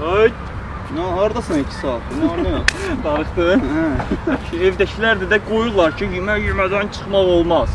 Ay. Nə hardasan 2 saat? Nə oynayırsan? Darıxdın? Hə. Evdəkilər də qoyurlar ki, yemək yemədən çıxmaq olmaz.